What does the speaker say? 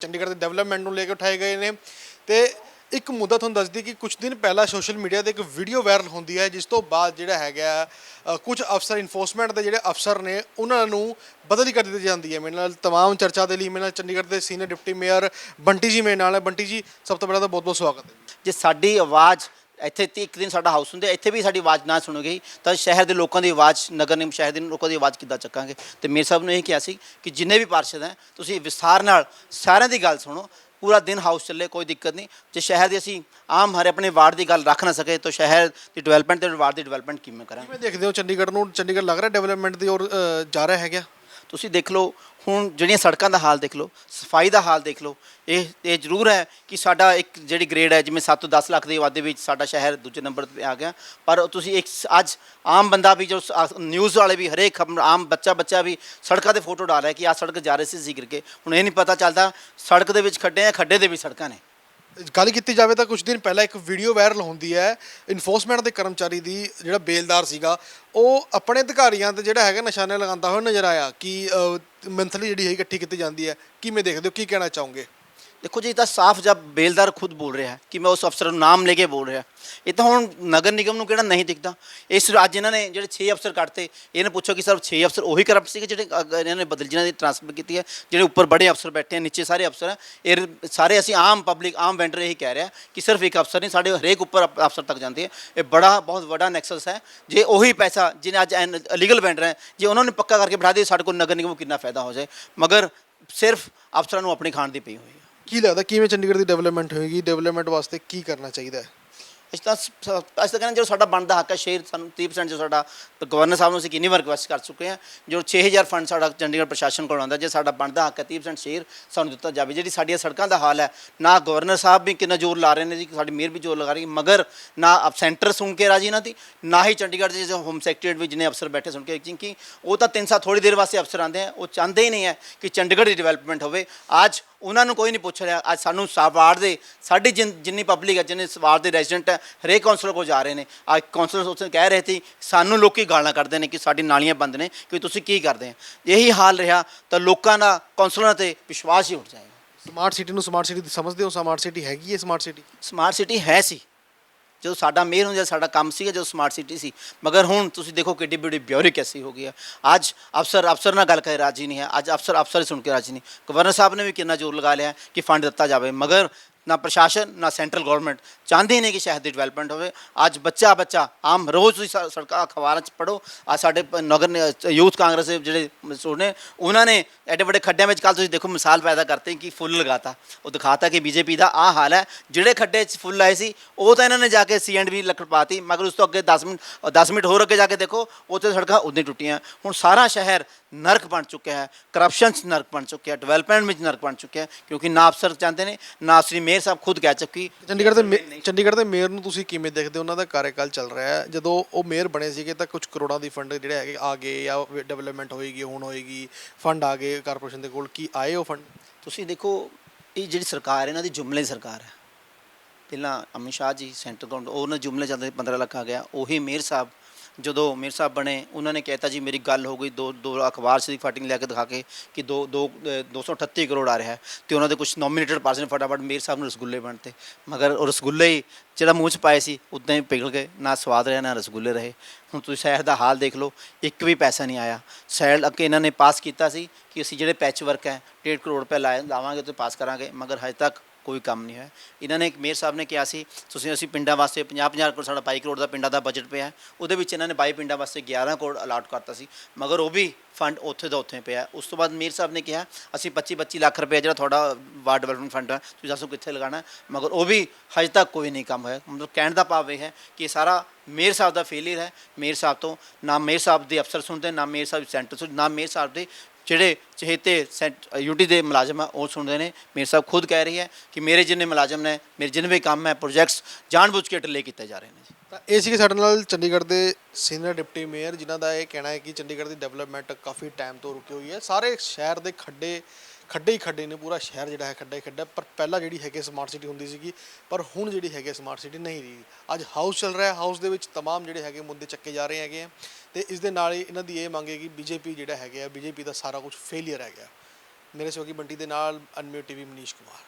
ਚੰਡੀਗੜ੍ਹ ਦੇ ਡਿਵੈਲਪਮੈਂਟ ਨੂੰ ਲੈ ਕੇ ਉਠਾਏ ਗਏ ਨੇ ਤੇ ਇੱਕ ਮੁੱਦਾ ਤੁਹਾਨੂੰ ਦੱਸਦੀ ਕਿ ਕੁਝ ਦਿਨ ਪਹਿਲਾਂ ਸੋਸ਼ਲ ਮੀਡੀਆ ਤੇ ਇੱਕ ਵੀਡੀਓ ਵਾਇਰਲ ਹੁੰਦੀ ਹੈ ਜਿਸ ਤੋਂ ਬਾਅਦ ਜਿਹੜਾ ਹੈਗਾ ਅ, ਕੁਝ ਅਫਸਰ ਇਨਫੋਰਸਮੈਂਟ ਦੇ ਜਿਹੜੇ ਅਫਸਰ ਨੇ ਉਹਨਾਂ ਨੂੰ ਬਦਲੀ ਕਰ ਦਿੱਤੀ ਜਾਂਦੀ ਹੈ ਮੇਰੇ ਨਾਲ तमाम ਚਰਚਾ ਦੇ ਲਈ ਮੇਰੇ ਨਾਲ ਚੰਡੀਗੜ੍ਹ ਦੇ ਸੀਨੀਅਰ ਡਿਪਟੀ ਮੇਅਰ ਬੰਟੀ ਜੀ ਮੇਰੇ ਨਾਲ ਹੈ ਬੰਟੀ ਜੀ ਸਭ ਤੋਂ ਪਹਿਲਾਂ ਤਾਂ ਬਹੁਤ ਬਹੁਤ ਸਵਾਗਤ ਹੈ ਜੇ ਸਾਡੀ ਆਵਾਜ਼ ਇੱਥੇ ਤੀ ਇੱਕ ਦਿਨ ਸਾਡਾ ਹਾਊਸ ਹੁੰਦੇ ਇੱਥੇ ਵੀ ਸਾਡੀ ਆਵਾਜ਼ ਨਾ ਸੁਣੋਗੀ ਤਾਂ ਸ਼ਹਿਰ ਦੇ ਲੋਕਾਂ ਦੀ ਆਵਾਜ਼, ਨਗਰ ਨਿਗਮ ਸ਼ਹਿਰ ਦੇ ਲੋਕਾਂ ਦੀ ਆਵਾਜ਼ ਕਿੱਦਾਂ ਚੱਕਾਂਗੇ? ਤੇ ਮੇਰੇ ਸਾਹਿਬ ਨੂੰ ਇਹ ਕਿਹਾ ਸੀ ਕਿ ਜਿੰਨੇ ਵੀ ਪਾਰਸ਼ਦ ਹੈ, ਤੁਸੀਂ ਵਿਸਥਾਰ ਨਾਲ ਸਾਰਿਆਂ ਦੀ ਗੱਲ ਸੁਣੋ, ਪੂਰਾ ਦਿਨ ਹਾਊਸ ਚੱਲੇ, ਕੋਈ ਦਿੱਕਤ ਨਹੀਂ। ਜੇ ਸ਼ਹਿਰ ਦੀ ਅਸੀਂ ਆਮ ਹਰੇ ਆਪਣੇ ਵਾਰਡ ਦੀ ਗੱਲ ਰੱਖ ਨਾ ਸਕੇ, ਤਾਂ ਸ਼ਹਿਰ ਦੀ ਡਿਵੈਲਪਮੈਂਟ ਤੇ ਵਾਰਡ ਦੀ ਡਿਵੈਲਪਮੈਂਟ ਕਿਵੇਂ ਕਰਾਂਗੇ? ਕਿਵੇਂ ਦੇਖਦੇ ਹੋ? ਚੰਡੀਗੜ੍ਹ ਨੂੰ, ਚੰਡੀਗੜ੍ਹ ਲੱਗ ਰਿਹਾ ਡਿਵੈਲਪਮੈਂਟ ਦੀ ਔਰ ਜਾ ਰਿਹਾ ਹੈਗਾ? ਤੁਸੀਂ ਦੇਖ ਲਓ, ਹੁਣ ਜਿਹੜੀਆਂ ਸੜਕਾਂ ਦਾ ਹਾਲ ਦੇਖ ਲਓ, ਸਫ਼ਾਈ ਦਾ ਹਾਲ ਦੇਖ ਲਓ, ਇਹ ਇਹ ਜ਼ਰੂਰ ਹੈ ਕਿ ਸਾਡਾ ਇੱਕ ਜਿਹੜੀ ਗ੍ਰੇਡ ਹੈ, ਜਿਵੇਂ 7 ਤੋਂ 10 ਲੱਖ ਦੀ ਆਬਾਦੀ ਵਿੱਚ ਸਾਡਾ ਸ਼ਹਿਰ ਦੂਜੇ ਨੰਬਰ ਤੇ ਆ ਗਿਆ। ਪਰ ਤੁਸੀਂ ਇੱਕ ਅੱਜ ਆਮ ਬੰਦਾ ਵੀ ਜੋ ਨਿਊਜ਼ ਵਾਲੇ ਵੀ, ਹਰੇਕ ਆਮ ਬੱਚਾ ਬੱਚਾ ਵੀ ਸੜਕਾਂ ਤੇ ਫੋਟੋ ਡਾਲ ਰਿਹਾ ਕਿ ਆ ਸੜਕ ਜਾ ਰਹੀ ਸੀ ਸੀ ਕੇ ਹੁਣ ਇਹ ਨਹੀਂ ਪਤਾ ਚੱਲਦਾ, ਸੜਕ ਦੇ ਵਿੱਚ ਖੱਡੇ ਆ, ਖੱਡੇ ਦੇ ਵੀ ਸੜਕਾਂ ਨੇ। ਗੱਲ ਕੀਤੀ ਜਾਵੇ ਤਾਂ ਕੁਝ ਦਿਨ ਪਹਿਲਾਂ ਇੱਕ ਵੀਡੀਓ ਵਾਇਰਲ ਹੁੰਦੀ ਹੈ ਇਨਫੋਰਸਮੈਂਟ ਦੇ ਕਰਮਚਾਰੀ ਦੀ ਜਿਹੜਾ ਬੇਲਦਾਰ ਸੀਗਾ, ਉਹ ਆਪਣੇ ਅਧਿਕਾਰੀਆਂ ਤੇ ਜਿਹੜਾ ਹੈਗਾ ਨਿਸ਼ਾਨੇ ਲਗਾਉਂਦਾ ਹੋਇਆ ਨਜ਼ਰ ਆਇਆ ਕਿ ਮੰਥਲੀ ਜਿਹੜੀ ਹੈ ਇਕੱਠੀ ਕੀਤੀ ਜਾਂਦੀ ਹੈ। ਕਿਵੇਂ ਦੇਖਦੇ ਹੋ? ਕੀ ਕਹਿਣਾ ਚਾਹੋਗੇ? ਦੇਖੋ ਜੀ, ਇਹ ਤਾਂ ਸਾਫ਼ ਜਬ ਬੇਲਦਾਰ ਖੁਦ ਬੋਲ ਰਿਹਾ ਹੈ ਕਿ ਮੈਂ ਉਸ ਅਫਸਰ ਨੂੰ ਨਾਮ ਲੈ ਕੇ ਬੋਲ ਰਿਹਾ। ਇਹ ਤਾਂ ਹੁਣ ਨਗਰ ਨਿਗਮ ਨੂੰ ਕਿਹੜਾ ਨਹੀਂ ਦਿਖਦਾ। ਇਸ ਅੱਜ ਇਹਨਾਂ ਨੇ ਜਿਹੜੇ 6 ਅਫਸਰ ਕੱਢਤੇ ਇਹਨੇ ਪੁੱਛੋ ਕਿ ਸਰ 6 ਅਫਸਰ ਉਹੀ ਕਰਪਟ ਸੀਗੇ ਜਿਹੜੇ ਅਗ- ਇਹਨਾਂ ਨੇ ਬਦਲ ਜਿਨ੍ਹਾਂ ਦੀ ਟ੍ਰਾਂਸਫਰ ਕੀਤੀ ਹੈ, ਜਿਹੜੇ ਉੱਪਰ ਬੜੇ ਅਫਸਰ ਬੈਠੇ ਆ ਨੀਚੇ ਸਾਰੇ ਅਫਸਰ ਆ ਇਹ ਸਾਰੇ ਅਸੀਂ ਆਮ ਪਬਲਿਕ ਆਮ ਵੈਂਡਰ ਇਹੀ ਕਹਿ ਰਿਹਾ ਕਿ ਸਿਰਫ ਇੱਕ ਅਫਸਰ ਨਹੀਂ, ਸਾਡੇ ਹਰੇਕ ਉੱਪਰ ਅਪ- ਅਫਸਰ ਤੱਕ ਜਾਂਦੇ ਆ ਇਹ ਬੜਾ, ਬਹੁਤ ਵੱਡਾ ਨੈਕਸਸ ਹੈ। ਜੇ ਉਹੀ ਪੈਸਾ ਜਿਹਨੇ ਅੱਜ ਲੀਗਲ ਵੈਂਡਰ ਹੈ, ਜੇ ਉਹਨਾਂ ਨੇ ਪੱਕਾ ਕਰਕੇ ਬਿਠਾ ਦੇ, ਸਾਡੇ ਕੋਲ ਨਗਰ ਨਿਗਮ ਨੂੰ ਕਿੰਨਾ ਫਾਇਦਾ ਹੋ ਜਾਏ। ਮਗਰ ਸਿਰਫ ਅਫਸਰਾਂ ਨੂੰ ਆਪਣੀ ਖਾਣ ਦੀ ਪਈ ਹੋਈ ਹੈ। ਕੀ ਲੱਗਦਾ ਕਿਵੇਂ ਚੰਡੀਗੜ੍ਹ ਦੀ ਡਿਵੈਲਪਮੈਂਟ ਹੋਏਗੀ? ਡਿਵੈਲਪਮੈਂਟ ਵਾਸਤੇ ਕੀ ਕਰਨਾ ਚਾਹੀਦਾ ਹੈ? ਅਸੀਂ ਤਾਂ ਸ- ਸ- ਅਸੀਂ ਤਾਂ ਕਹਿੰਦੇ ਜੋ ਸਾਡਾ ਬਣਦਾ ਹੱਕ ਹੈ ਸ਼ੇਅਰ ਸਾਨੂੰ 30% ਜੋ ਸਾਡਾ ਗਵਰਨਰ ਸਾਹਿਬ ਨੂੰ ਅਸੀਂ ਕਿੰਨੀ ਵਾਰ ਰਿਕੁਐਸਟ ਕਰ ਚੁੱਕੇ ਹਾਂ, ਜੋ 6000 ਫੰਡ ਸਾਡਾ ਚੰਡੀਗੜ੍ਹ ਪ੍ਰਸ਼ਾਸਨ ਕੋਲ ਆਉਂਦਾ, ਜੇ ਸਾਡਾ ਬਣਦਾ ਹੱਕ ਹੈ 30% ਸ਼ੇਅਰ ਸਾਨੂੰ ਦਿੱਤਾ ਜਾਵੇ। ਜਿਹੜੀ ਸਾਡੀਆਂ ਸੜਕਾਂ ਦਾ ਹਾਲ ਹੈ, ਨਾ ਗਵਰਨਰ ਸਾਹਿਬ ਵੀ ਕਿੰਨਾ ਜ਼ੋਰ ਲਾ ਰਹੇ ਨੇ ਜੀ, ਸਾਡੀ ਮੇਅਰ ਵੀ ਜ਼ੋਰ ਲਗਾ ਰਹੀ ਹੈ, ਮਗਰ ਨਾ ਆਪ ਸੈਂਟਰ ਸੁਣ ਕੇ ਰਾਜੀ ਨਾ ਤੀ ਨਾ ਹੀ ਚੰਡੀਗੜ੍ਹ ਦੇ ਜੋ ਹੋਮ ਸੈਕਟਰੀਏਟ ਵੀ ਜਿੰਨੇ ਅਫਸਰ ਬੈਠੇ ਸੁਣ ਕੇ ਕਿਉਂਕਿ ਉਹ ਤਾਂ ਤਿੰਨ ਸਾਲ ਥੋੜੀ ਦੇਰ ਵਾਸਤੇ ਅਫਸਰ ਆਉਂਦੇ ਆ, ਉਹ ਚਾਹੁੰਦੇ ਹੀ ਨਹੀਂ ਹੈ ਕਿ ਚੰਡੀਗੜ੍ਹ ਦੀ ਡਿਵੈਲਪਮੈਂਟ ਹੋਵੇ। ਅੱਜ ਉਹਨਾਂ ਨੂੰ ਕੋਈ ਨਹੀਂ ਪੁੱਛ ਰਿਹਾ। ਅੱਜ ਸਾਨੂੰ ਸਾਵਾਰ ਦੇ ਸਾਡੀ ਜਿੰਨ- ਜਿੰਨੀ ਪਬਲਿਕ ਹੈ ਜਿੰਨੇ ਸਵਾਰ ਦੇ ਰੈਜ਼ੀਡੈਂਟ ਹੈ ਹਰੇਕ ਕਾਉਂਸਲਰ ਕੋਲ ਜਾ ਰਹੇ ਨੇ। ਅੱਜ ਕਾਉਂਸਲਰ ਉੱਥੇ ਕਹਿ ਰਹੇ ਸੀ ਸਾਨੂੰ ਲੋਕੀ ਗਾਲਾਂ ਕੱਢਦੇ ਨੇ ਕਿ ਸਾਡੀ ਨਾਲੀਆਂ ਬੰਦ ਨੇ ਕਿ ਤੁਸੀਂ ਕੀ ਕਰਦੇ ਆ ਇਹੀ ਹਾਲ ਰਿਹਾ ਤਾਂ ਲੋਕਾਂ ਦਾ ਕਾਉਂਸਲਰਾਂ ਤੇ ਵਿਸ਼ਵਾਸ ਹੀ ਉੱਠ ਜਾਏਗਾ। ਸਮਾਰਟ ਸਿਟੀ ਨੂੰ ਸਮਾਰਟ ਸਿਟੀ ਸਮਝਦੇ ਹੋ? ਸਮਾਰਟ ਸਿਟੀ ਹੈਗੀ ਹੈ ਸਮਾਰਟ ਸਿਟੀ ਸਮਾਰਟ ਸਿਟੀ ਹੈ ਸੀ। ਜਦੋਂ ਸਾਡਾ ਮੇਅਰ ਹੁੰਦਾ, ਸਾਡਾ ਕੰਮ ਸੀਗਾ, ਜਦੋਂ ਸਮਾਰਟ ਸਿਟੀ ਸੀ। ਮਗਰ ਹੁਣ ਤੁਸੀਂ ਦੇਖੋ ਕਿੱਡੀ ਬੜੀ ਬਿਊਰਿਕ ਐਸੀ ਹੋ ਗਈ ਹੈ ਅੱਜ ਅਫਸਰ ਅਫਸਰ ਨਾਲ ਗੱਲ ਕਰ ਰਾਜੀ ਨਹੀਂ ਹੈ। ਅੱਜ ਅਫਸਰ ਅਫਸਰ ਸੁਣ ਕੇ ਰਾਜੀ ਨਹੀਂ। ਗਵਰਨਰ ਸਾਹਿਬ ਨੇ ਵੀ ਕਿੰਨਾ ਜ਼ੋਰ ਲਗਾ ਲਿਆ ਕਿ ਫੰਡ ਦਿੱਤਾ ਜਾਵੇ। ਮਗਰ ਨਾ ਪ੍ਰਸ਼ਾਸਨ, ਨਾ ਸੈਂਟਰਲ ਗਵਰਨਮੈਂਟ ਚਾਹੁੰਦੇ ਨੇ ਕਿ ਸ਼ਹਿਰ ਦੀ ਡਿਵੈਲਪਮੈਂਟ ਹੋਵੇ। ਅੱਜ ਬੱਚਾ ਬੱਚਾ ਆਮ ਰੋਜ਼ ਤੁਸੀਂ ਸੜਕਾਂ, ਅਖਬਾਰਾਂ 'ਚ ਪੜੋ ਆ ਸਾਡੇ ਨਗਰ ਯੂਥ ਕਾਂਗਰਸ ਦੇ ਜਿਹੜੇ ਮਸੂਰ ਨੇ, ਉਹਨਾਂ ਨੇ ਐਡੇ ਵੱਡੇ ਖੱਡਿਆਂ ਵਿੱਚ ਕੱਲ ਤੁਸੀਂ ਦੇਖੋ ਮਿਸਾਲ ਪੈਦਾ ਕਰਤੇ ਕਿ ਫੁੱਲ ਲਗਾਤਾ। ਉਹ ਦਿਖਾਤਾ ਕਿ ਬੀਜੇਪੀ ਦਾ ਆ ਹਾਲ ਹੈ। ਜਿਹੜੇ ਖੱਡੇ 'ਚ ਫੁੱਲ ਆਏ ਸੀ, ਉਹ ਤਾਂ ਇਹਨਾਂ ਨੇ ਜਾ ਕੇ ਸੀਐਂਡਵੀ ਲੱਕੜ ਪਾਤੀ। ਮਗਰ ਉਸ ਤੋਂ ਅੱਗੇ 10 ਮਿੰਟ 10 ਮਿੰਟ ਹੋਰ ਅੱਗੇ ਜਾ ਕੇ ਦੇਖੋ, ਉੱਥੇ ਸੜਕਾਂ ਉਦੋਂ ਹੀ ਟੁੱਟੀਆਂ। ਹੁਣ ਸਾਰਾ ਸ਼ਹਿਰ ਨਰਕ ਬਣ ਚੁੱਕਿਆ ਹੈ। ਕਰਪਸ਼ਨ 'ਚ ਨਰਕ ਬਣ ਚੁੱਕਿਆ ਡਿਵੈਲਪਮੈਂਟ ਵਿੱਚ ਨਰਕ ਬਣ ਚੁੱਕਿਆ ਕਿਉਂਕਿ ਨਾ ਅਫਸਰ ਚਾਹੁੰਦੇ ਨੇ, ਨਾ ਸ੍ਰੀ ਮੇਅਰ ਸਾਹਿਬ ਖੁਦ ਕਹਿ ਚੁੱਕੀ। ਚੰਡੀਗੜ੍ਹ ਦੇ ਮੇ- ਚੰਡੀਗੜ੍ਹ ਦੇ ਮੇਅਰ ਨੂੰ ਤੁਸੀਂ ਕਿਵੇਂ ਦੇਖਦੇ ਹੋ? ਉਹਨਾਂ ਦਾ ਕਾਰਜਕਾਲ ਚੱਲ ਰਿਹਾ ਹੈ। ਜਦੋਂ ਉਹ ਮੇਅਰ ਬਣੇ ਸੀਗੇ ਤਾਂ ਕੁਝ ਕਰੋੜਾਂ ਦੀ ਫੰਡ ਜਿਹੜੇ ਹੈਗੇ ਆ ਗਏ ਜਾਂ ਡਿਵੈਲਪਮੈਂਟ ਹੋਏਗੀ ਹੁਣ ਹੋਏਗੀ ਫੰਡ ਆ ਗਏ ਕਾਰਪੋਰੇਸ਼ਨ ਦੇ ਕੋਲ। ਕੀ ਆਏ ਉਹ ਫੰਡ? ਤੁਸੀਂ ਦੇਖੋ ਇਹ ਜਿਹੜੀ ਸਰਕਾਰ ਹੈ ਇਹਨਾਂ ਦੀ ਜੁਮਲੇ ਸਰਕਾਰ ਹੈ। ਪਹਿਲਾਂ ਅਮਿਤ ਸ਼ਾਹ ਜੀ ਸੈਂਟਰ ਗਵਰਨਮੈਂਟ ਉਹਨਾਂ ਜੁਮਲੇ ਚੱਲਦੇ 15 ਲੱਖ ਆ ਗਿਆ ਉਹੀ ਮੇਅਰ ਸਾਹਿਬ ਜਦੋਂ ਮੇਅਰ ਸਾਹਿਬ ਬਣੇ ਉਹਨਾਂ ਨੇ ਕਹਿਤਾ ਜੀ ਮੇਰੀ ਗੱਲ ਹੋ ਗਈ ਦੋ ਦੋ ਅਖਬਾਰ ਸੀ ਫਟਿੰਗ ਲੈ ਕੇ ਦਿਖਾ ਕੇ ਕਿ ਦੋ ਦੋ ਅ, 238 ਕਰੋੜ ਆ ਰਿਹਾ ਹੈ ਤੇ ਉਹਨਾਂ ਦੇ ਕੁਝ ਨੋਮੀਨੇਟਡ ਪਰਸਨ ਫਟਾਫਟ ਮੇਅਰ ਸਾਹਿਬ ਨੂੰ ਰਸਗੁੱਲੇ ਬਣਤੇ ਮਗਰ ਉਹ ਰਸਗੁੱਲੇ ਹੀ ਜਿਹੜਾ ਮੂੰਹ 'ਚ ਪਾਏ ਸੀ ਉਦਾਂ ਹੀ ਪਿਘਲ ਗਏ ਨਾ ਸਵਾਦ ਰਿਹਾ ਨਾ ਰਸਗੁੱਲੇ ਰਹੇ। ਹੁਣ ਤੁਸੀਂ ਸ਼ਹਿਰ ਦਾ ਹਾਲ ਦੇਖ ਲਓ ਇੱਕ ਵੀ ਪੈਸਾ ਨਹੀਂ ਆਇਆ। ਸ਼ਹਿਰ ਅੱਗੇ ਇਹਨਾਂ ਨੇ ਪਾਸ ਕੀਤਾ ਸੀ ਕਿ ਅਸੀਂ ਜਿਹੜੇ ਪੈਚ ਵਰਕ ਹੈ 1.5 ਕਰੋੜ ਰੁਪਏ ਲਾਏ ਲਾਵਾਂਗੇ ਤੇ ਪਾਸ ਕਰਾਂਗੇ ਮਗਰ ਹਜੇ ਤੱਕ ਕੋਈ ਕੰਮ ਨਹੀਂ ਹੋਇਆ। ਇਹਨਾਂ ਨੇ ਮੇਅਰ ਸਾਹਿਬ ਨੇ ਕਿਹਾ ਸੀ, ਤੁਸੀਂ ਅਸੀਂ ਪਿੰਡਾਂ ਵਾਸਤੇ 50 50 ਕਰੋੜ ਸਾਡਾ 22 ਕਰੋੜ ਦਾ ਪਿੰਡਾਂ ਦਾ ਬਜਟ ਪਿਆ ਉਹਦੇ ਵਿੱਚ ਇਹਨਾਂ ਨੇ 22 ਪਿੰਡਾਂ ਵਾਸਤੇ 11 ਕਰੋੜ ਅਲਾਟ ਕਰਤਾ ਸੀ। ਮਗਰ ਉਹ ਵੀ ਫੰਡ ਉੱਥੇ ਦਾ ਉੱਥੇ ਪਿਆ ਉਸ ਤੋਂ ਬਾਅਦ ਮੇਅਰ ਸਾਹਿਬ ਨੇ ਕਿਹਾ, ਅਸੀਂ 25 25 ਲੱਖ ਰੁਪਏ ਜਿਹੜਾ ਤੁਹਾਡਾ ਵਾਰਡ ਡਿਵੈਲਪਮੈਂਟ ਫੰਡ ਹੈ, ਤੁਸੀਂ ਦੱਸੋ ਕਿੱਥੇ ਲਗਾਉਣਾ ਮਗਰ ਉਹ ਵੀ ਹਜੇ ਤੱਕ ਕੋਈ ਨਹੀਂ ਕੰਮ ਹੋਇਆ। ਮਤਲਬ ਕਹਿਣ ਦਾ ਭਾਵ ਇਹ ਹੈ ਕਿ ਇਹ ਸਾਰਾ ਮੇਅਰ ਸਾਹਿਬ ਦਾ ਫੇਲਿਅਰ ਹੈ। ਮੇਅਰ ਸਾਹਿਬ ਤੋਂ ਨਾ ਮੇਅਰ ਸਾਹਿਬ ਦੇ ਅਫਸਰ ਸੁਣਦੇ, ਨਾ ਮੇਅਰ ਸਾਹਿਬ ਸੈਂਟਰ ਸੁਣ ਨਾ ਮੇਅਰ ਸਾਹਿਬ ਦੇ ਜਿਹੜੇ ਚਹੇਤੇ ਯੂਟੀ ਦੇ ਮੁਲਾਜ਼ਮ ਆ, ਉਹ ਸੁਣਦੇ ਨੇ। ਮੇਰ ਸਾਹਿਬ ਖੁਦ ਕਹਿ ਰਹੀ ਹੈ ਕਿ ਮੇਰੇ ਜਿੰਨੇ ਮੁਲਾਜ਼ਮ ਨੇ, ਮੇਰੇ ਜਿੰਨੇ ਵੀ ਕੰਮ ਹੈ ਪ੍ਰੋਜੈਕਟਸ ਜਾਣਬੁੱਝ ਕੇ ਡਿਲੇ ਕੀਤੇ ਜਾ ਰਹੇ ਨੇ ਜੀ। ਤਾਂ ਇਹ ਸੀਗੇ ਸਾਡੇ ਨਾਲ ਚੰਡੀਗੜ੍ਹ ਦੇ ਸੀਨੀਅਰ ਡਿਪਟੀ ਮੇਅਰ ਜਿਨ੍ਹਾਂ ਦਾ ਇਹ ਕਹਿਣਾ ਹੈ ਕਿ ਚੰਡੀਗੜ੍ਹ ਦੀ ਡਿਵੈਲਪਮੈਂਟ ਕਾਫੀ ਟਾਈਮ ਤੋਂ ਰੁਕੀ ਹੋਈ ਹੈ। ਸਾਰੇ ਸ਼ਹਿਰ ਦੇ ਖੱਡੇ ਖੱਡੇ ਹੀ ਖੱਡੇ ਨੇ ਪੂਰਾ ਸ਼ਹਿਰ ਜਿਹੜਾ ਹੈ ਖੱਡਾ ਹੀ ਖੱਡਾ ਹੈ। ਪਰ ਪਹਿਲਾਂ ਜਿਹੜੀ ਹੈਗੀ ਸਮਾਰਟ ਸਿਟੀ ਹੁੰਦੀ ਸੀਗੀ ਪਰ ਹੁਣ ਜਿਹੜੀ ਹੈਗੀ ਸਮਾਰਟ ਸਿਟੀ ਨਹੀਂ ਰਹੀ ਅੱਜ ਹਾਊਸ ਚੱਲ ਰਿਹਾ ਹਾਊਸ ਦੇ ਵਿੱਚ तमाम ਜਿਹੜੇ ਹੈਗੇ ਮੁੱਦੇ ਚੱਕੇ ਜਾ ਰਹੇ ਹੈਗੇ ਆ ਤੇ ਇਸ ਦੇ ਨਾਲ ਹੀ ਇਹਨਾਂ ਦੀ ਇਹ ਮੰਗ ਹੈ ਕਿ ਬੀਜੇਪੀ ਜਿਹੜਾ ਹੈਗਾ ਬੀਜੇਪੀ ਦਾ ਸਾਰਾ ਕੁਝ ਫੇਲਿਅਰ ਹੈਗਾ ਮੇਰੇ ਸਹਿਯੋਗੀ ਬੰਟੀ ਦੇ ਨਾਲ ਅਨਮਿਊਟ ਟੀਵੀ ਮਨੀਸ਼ ਕੁਮਾਰ